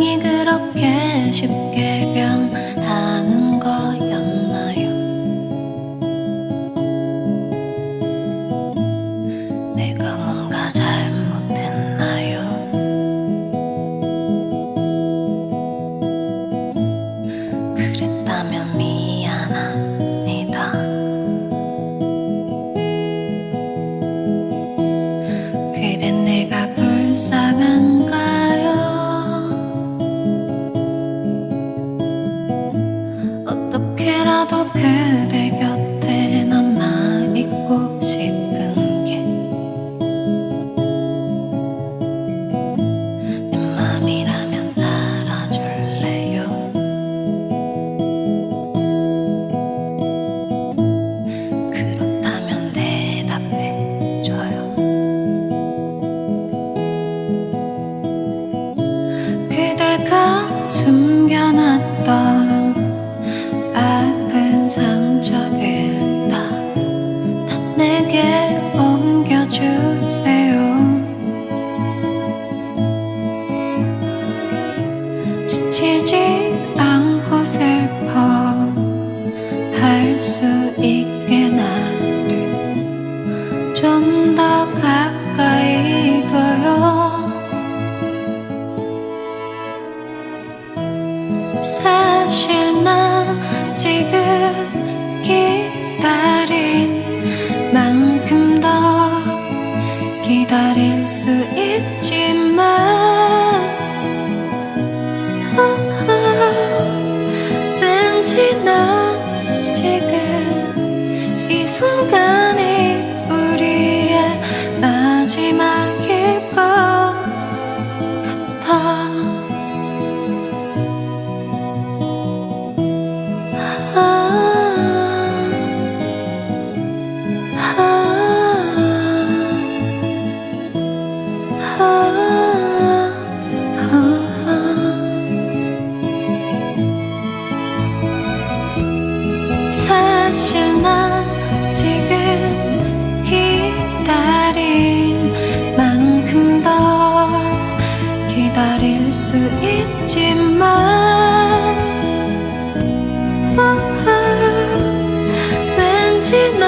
세상이 그렇게 쉽게 몰라도 그 수 있게 나 좀 더 가까이 둬요. 사실 나 지금 기 sin